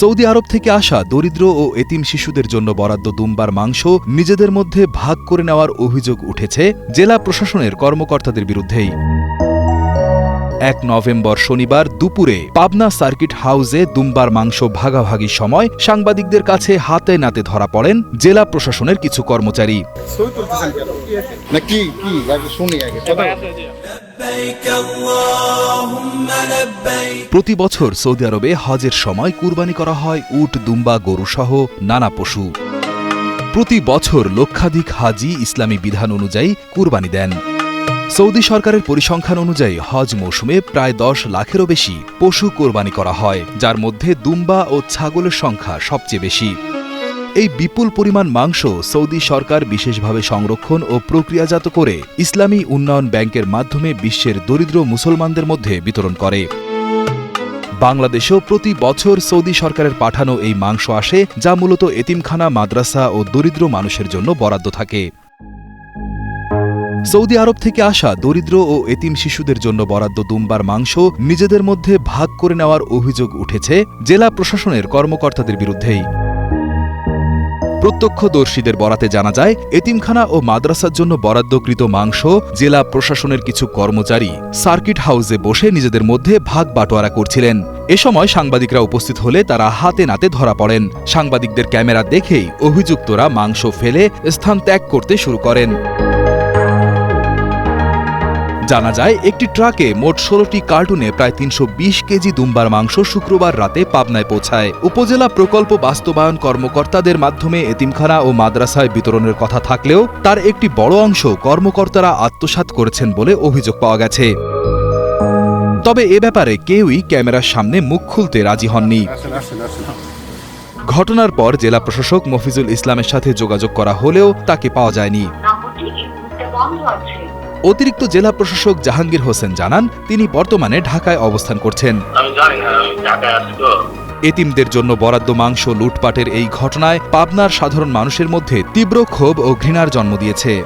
Saudi আরব থেকে আসা দরিদ্র ও এতিম শিশুদের জন্য বরাদ্দ দুম্বার মাংস নিজেদের মধ্যে ভাগ করে নেওয়ার অভিযোগ উঠেছে জেলা প্রশাসনের কর্মকর্তাদের বিরুদ্ধেই। এক নভেম্বর শনিবার দুপুরে পাবনা সার্কিট হাউসে দুম্বার মাংস ভাগাভাগির সময় সাংবাদিকদের কাছে হাতে নাতে ধরা পড়েন জেলা প্রশাসনের কিছু কর্মচারী। প্রতি বছর সৌদি আরবে হজের সময় কুরবানি করা হয় উট, দুম্বা, গরুসহ নানা পশু। প্রতি বছর লক্ষাধিক হাজি ইসলামী বিধান অনুযায়ী কুরবানি দেন। সৌদি সরকারের পরিসংখ্যান অনুযায়ী হজ মৌসুমে প্রায় দশ লাখেরও বেশি পশু কোরবানি করা হয়, যার মধ্যে দুম্বা ও ছাগলের সংখ্যা সবচেয়ে বেশি। এই বিপুল পরিমাণ মাংস সৌদি সরকার বিশেষভাবে সংরক্ষণ ও প্রক্রিয়াজাত করে ইসলামী উন্নয়ন ব্যাংকের মাধ্যমে বিশ্বের দরিদ্র মুসলমানদের মধ্যে বিতরণ করে। বাংলাদেশেও প্রতি বছর সৌদি সরকারের পাঠানো এই মাংস আসে, যা মূলত এতিমখানা, মাদ্রাসা ও দরিদ্র মানুষের জন্য বরাদ্দ থাকে। সৌদি আরব থেকে আসা দরিদ্র ও এতিম শিশুদের জন্য বরাদ্দ দুম্বার মাংস নিজেদের মধ্যে ভাগ করে নেওয়ার অভিযোগ উঠেছে জেলা প্রশাসনের কর্মকর্তাদের বিরুদ্ধেই। প্রত্যক্ষদর্শীদের বরাতে জানা যায়, এতিমখানা ও মাদ্রাসার জন্য বরাদ্দকৃত মাংস, জেলা প্রশাসনের কিছু কর্মচারী সার্কিট হাউসে বসে নিজেদের মধ্যে ভাগ বাটোয়ারা করছিলেন। এ সময় সাংবাদিকরা উপস্থিত হলে তারা হাতে নাতে ধরা পড়েন। সাংবাদিকদের ক্যামেরা দেখেই অভিযুক্তরা মাংস ফেলে স্থান ত্যাগ করতে শুরু করেন। জানা যায় একটি ট্রাকে মোট ষোলোটি কার্টুনে প্রায় তিনশো বিশ কেজি দুম্বার মাংস শুক্রবার রাতে পাবনায় পৌঁছায়। উপজেলা প্রকল্প বাস্তবায়ন কর্মকর্তাদের মাধ্যমে এতিমখানা ও মাদ্রাসায় বিতরণের কথা থাকলেও তার একটি বড় অংশ কর্মকর্তারা আত্মসাৎ করেছেন বলে অভিযোগ পাওয়া গেছে। তবে এ ব্যাপারে কেউই ক্যামেরার সামনে মুখ খুলতে রাজি হননি। ঘটনার পর জেলা প্রশাসক মফিজুল ইসলামের সাথে যোগাযোগ করা হলেও তাকে পাওয়া যায়নি। অতিরিক্ত জেলা প্রশাসক জাহাঙ্গীর হোসেন জানান তিনি বর্তমানে ঢাকায় অবস্থান করছেন। এতিমদের জন্য বরাদ্দ মাংস লুটপাটের এই ঘটনায় পাবনার সাধারণ মানুষের মধ্যে তীব্র ক্ষোভ ও ঘৃণার জন্ম দিয়েছে।